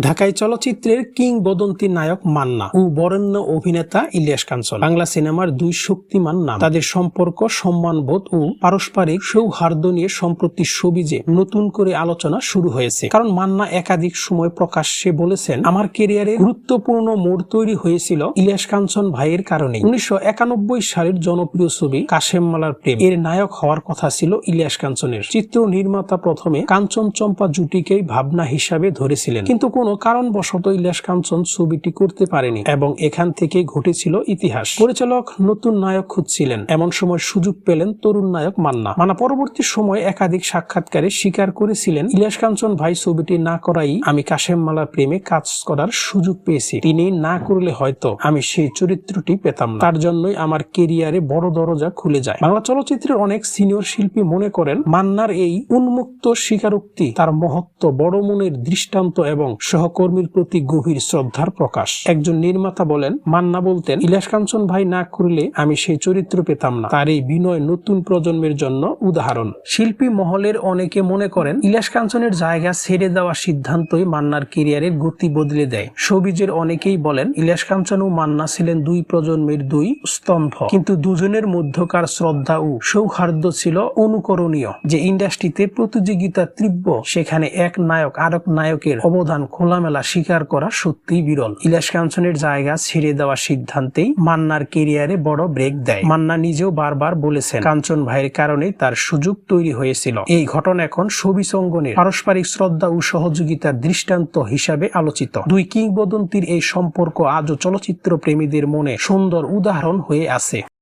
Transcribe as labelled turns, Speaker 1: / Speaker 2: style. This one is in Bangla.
Speaker 1: ঢাকাই চলচ্চিত্রের কিংবদন্তি নায়ক মান্না ও বরেণ্য অভিনেতা ইলিয়াস কাঞ্চন। বাংলা সিনেমার দুই শক্তিমান নাম। তাদের সম্পর্ক, সম্মানবোধ ও পারস্পরিক সৌহার্দ্য নিয়ে সম্প্রতি সবিজে নতুন করে আলোচনা শুরু হয়েছে। কারণ মান্না একাধিক সময় প্রকাশ্যে বলেছেন, আমার কেরিয়ারে গুরুত্বপূর্ণ মোড় তৈরি হয়েছিল ইলিয়াস কাঞ্চন ভাইয়ের কারণে উনিশশো একানব্বই সালের জনপ্রিয় ছবি কাশেম মালার প্রেম। এর নায়ক হওয়ার কথা ছিল ইলিয়াস কাঞ্চনের। চিত্র নির্মাতা প্রথমে কাঞ্চন চম্পা জুটিকেই ভাবনা হিসাবে ধরেছিলেন। কিন্তু কোনো কারণবশত ইলিয়াস কাঞ্চন ছবিটি করতে পারেনি এবং এখান থেকে ঘটেছিল ইতিহাস। পরিচালক নতুন নায়ক খুঁজছিলেন। এমন সময় সুযোগ পেলেন তরুণ নায়ক মান্না। মানা পরবর্তী সময় একাধিক সাক্ষাৎকারে স্বীকার করেছিলেন ইলিয়াস কাঞ্চন ভাই, ছবিটি না করাই আমি কাশেম মালার প্রেমে কাজ করার সুযোগ পেয়েছি। তিনি না করলে হয়তো আমি সেই চরিত্রটি পেতাম না। তার জন্যই আমার কেরিয়ারে বড় দরজা খুলে যায়। বাংলা চলচ্চিত্রের অনেক সিনিয়র শিল্পী মনে করেন, মান্নার এই উন্মুক্ত স্বীকারোক্তি তার মহত্ব, বড় মনের দৃষ্টান্ত এবং সহকর্মীর প্রতি গভীর শ্রদ্ধার প্রকাশ। একজন নির্মাতা বলেন, মান্না বলতেন ইলিয়াস কাঞ্চন ভাই না করলে আমি সেই চরিত্র পেতাম না। তার এই বিনয় নতুন প্রজন্মের জন্য উদাহরণ। শিল্পী মহলের অনেকে মনে করেন ইলিয়াস কাঞ্চনের জায়গা ছেড়ে দেওয়া সিদ্ধান্তই মান্নার কেরিয়ারের গতি বদলে দেয়। সবিজের অনেকেই বলেন ইলিয়াস কাঞ্চন ও মান্না ছিলেন দুই প্রজন্মের দুই স্তম্ভ। কিন্তু দুজনের মধ্যকার শ্রদ্ধা ও সৌহার্দ্য ছিল অনুকরণীয়। যে ইন্ডাস্ট্রিতে প্রতিযোগিতা তীব্র, সেখানে এক নায়ক আরেক নায়কের অবদান খোলামেলা স্বীকার করা সত্যিই বিরল। ইলিয়াস কাঞ্চনের জায়গা ছেড়ে দেওয়া সিদ্ধান্তেই মান্নার কেরিয়ারে বড় ব্রেক দেয়। মান্না নিজেও বারবার বলেছেন, কাঞ্চন ভাইয়ের কারণে তার সুযোগ তৈরি হয়েছিল। এই ঘটনা এখন ছবি সঙ্গনের পারস্পরিক শ্রদ্ধা ও সহযোগিতার দৃষ্টান্ত হিসাবে আলোচিত। দুই কিংবদন্তির এই সম্পর্ক আজও চলচ্চিত্র প্রেমীদের মনে সুন্দর উদাহরণ হয়ে আছে।